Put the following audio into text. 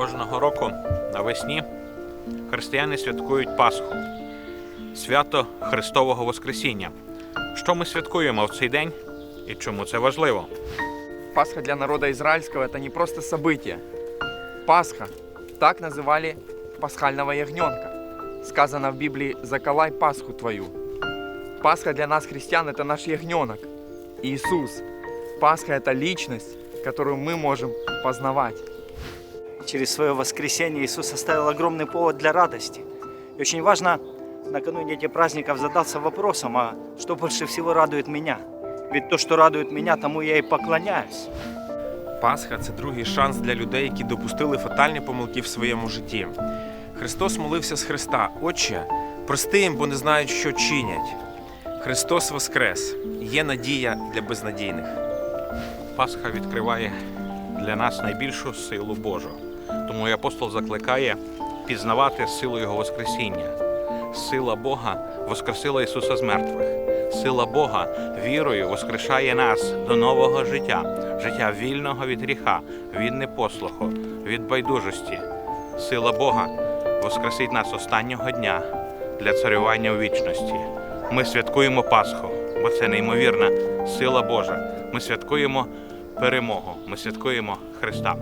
Кожного року навесні християни святкують Пасху, свято Христового Воскресіння. Що ми святкуємо в цей день і чому це важливо? Пасха для народа израильского это не просто событие. Пасха. Так называли пасхального ягненка. Сказано в Библии «заколай Пасху твою». Пасха для нас, христиан, это наш ягненок. Иисус. Пасха это личность, которую мы можем познавать. Через свое воскресение Иисус оставил огромный повод для радости. И очень важно накануне этих праздников задаться вопросом, а что больше всего радует меня? Ведь то, что радует меня, тому я и поклоняюсь. Пасха це другий шанс для людей, які допустили фатальні помилки в своєму житті. Христос молився з Христа, Отче, прости їм, бо не знають, що чинять. Христос Воскрес, є надія для безнадійних. Пасха відкриває для нас найбільшу силу Божу. Тому і апостол закликає пізнавати силу Його Воскресіння. Сила Бога воскресила Ісуса з мертвих. Сила Бога вірою воскрешає нас до нового життя, життя вільного від гріха, від непослуху, від байдужості. Сила Бога воскресить нас останнього дня для царювання у вічності. Ми святкуємо Пасху, бо це неймовірна сила Божа. Ми святкуємо перемогу. Ми святкуємо Христа.